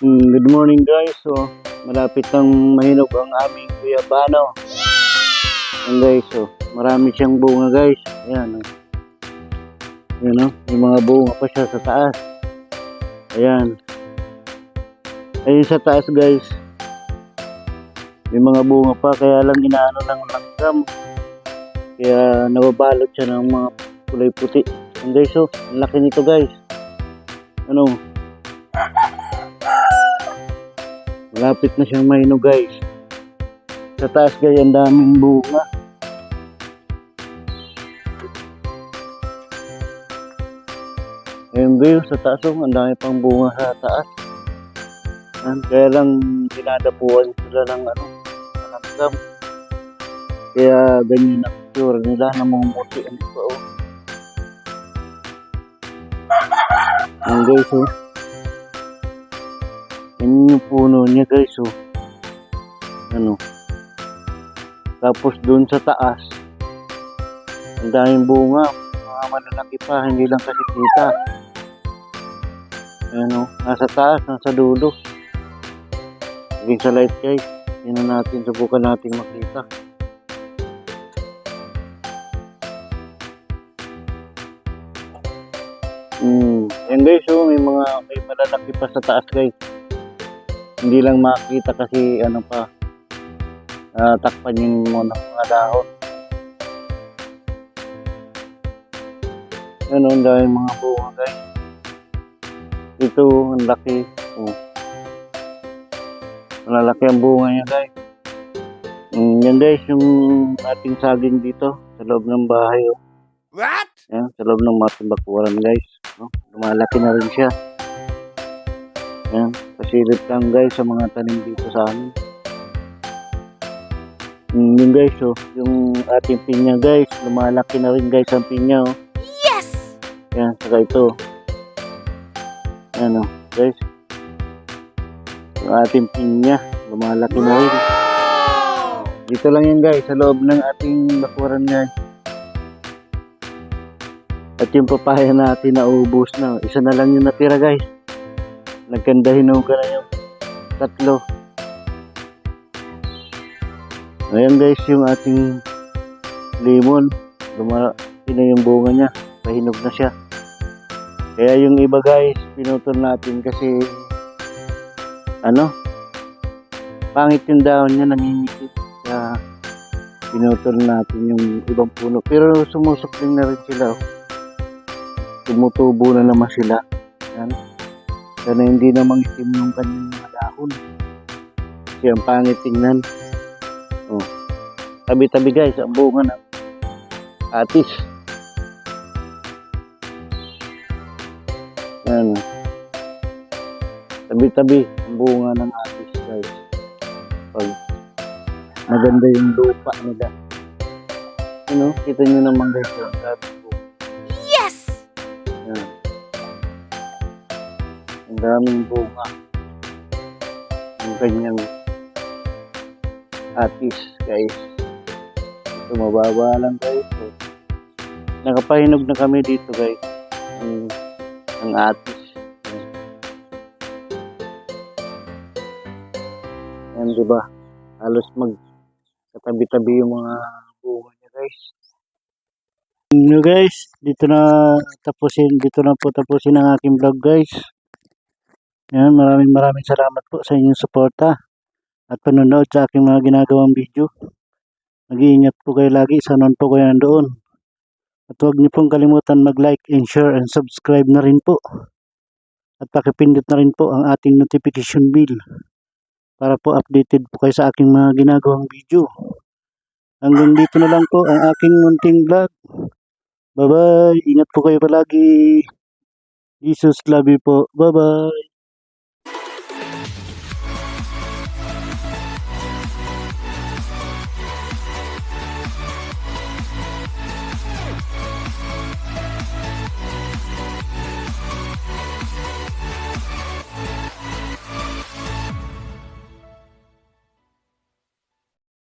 Mm, good morning guys. So, malapit ng mahinog ang aming guyabano. Ayan guys, so, marami siyang bunga guys. Ayan. Oh. Ayan oh, may mga bunga pa siya sa taas. Ayan. Ayun sa taas guys. May mga bunga pa kaya lang inaano ng langgam. Kaya nababalot siya ng mga kulay puti. Ayan guys, so, laki nito guys. Ano? Malapit na siyang mahinog guys. Sa taas guys, ang daming bunga. Ayun guys, sa taas oh, ang dami pang bunga sa taas. Yan, kaya lang dinadapuan sila ng ano, managam. Kaya ganyan ang tsura nila, namumuti ang iba oh. Yan guys oh. Yan yung puno niya guys oh. Ano. Tapos doon sa taas, ang daming bunga. Mga malalaki pa, hindi lang kasi kita. Ayan oh, nasa taas, nasa dulo. Laging sa light guys. Yan na natin, subukan natin makita. Hmm, yan guys oh, may mga may malalaki pa sa taas guys. Hindi lang makita kasi ano pa, ah, takpan yung mga, mga dahon. Yan oh, ang daming mga bunga guys. Ito, ang laki. Oh. Malalaki ang bunga niya guys. Mm, yan guys, yung ating saging dito sa loob ng bahay. Oh. What? Yan, sa loob ng mga bakuran guys. No? Lumalaki na rin siya. Yan, pasilip lang guys sa mga tanim dito sa amin. Mm, yun guys, oh, yung ating pinya guys, lumalaki na rin guys ang pinya. Oh. Yes! Yan, saka ito. Yan oh, guys. Yung ating pinya, lumalaki na rin. Wow! Dito lang yan guys, sa loob ng ating bakuran guys. At yung papaya natin na ubos na. Isa na lang yung natira guys. Nagkanda hinuga na yung tatlo. Ayan guys, yung ating lemon. Lumaki na yung bunga niya. Pahinog na siya. Kaya yung iba guys, pinutol natin kasi ano, pangit yung dahon niya, nangingitit. Kaya pinutol natin yung ibang puno. Pero sumusukling na rin sila. oh. Tumutubo na naman sila. Yan. Sana hindi na mang-steam yung kanyang mga dahon. Kasi ang pangit tingnan. Oh. Tabi-tabi guys, ang bunga na. Atis. Yan. Tabi-tabi ang bunga ng atis guys. Pag maganda yung lupa nila. Ano, kita nyo naman guys, yung daming bunga. Ang kanyang atis, guys. Ito, mababa lang, guys. So, nakapahinog na kami dito, guys. Ang, ang atis. Yan. Yan, di ba? Halos mag katabi-tabi yung mga bunga niya, guys. Ano guys, dito na tapusin, dito na po tapusin ang aking vlog guys. Yan, maraming maraming salamat po sa inyong suporta at panonood sa aking mga ginagawang video. Mag-iingat po kayo lagi, sanon po kayo nandoon. At huwag niyo pong kalimutan mag-like and share and subscribe na rin po. At pakipindot na rin po ang ating notification bell para po updated po kayo sa aking mga ginagawang video. Hanggang dito na lang po ang aking munting vlog. Bye-bye. Ingat po kayo palagi. Jesus love you po. Bye-bye.